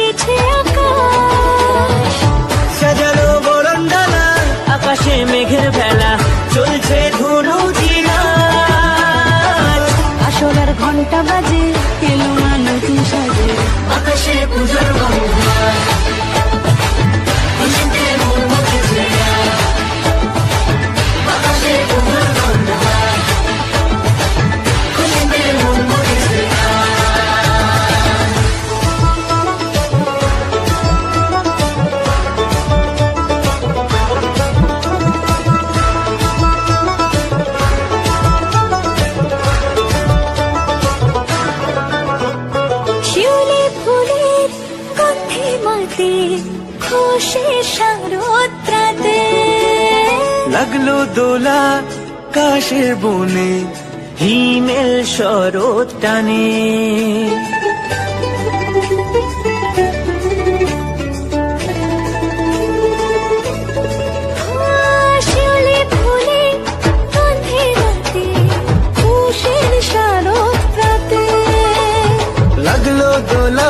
সেজেছে আকাশ। সাজানো বরণডালা আকাশে মেঘের বেলা চলছে ধুনু আসলার ঘণ্টা বাজে এলো না নতুন সাজে গন্ধে মাতে খুশি শারদ্রাতে লাগল দোলা কাশের বনে হিমেল শরৎ টানে। লাগল দোলা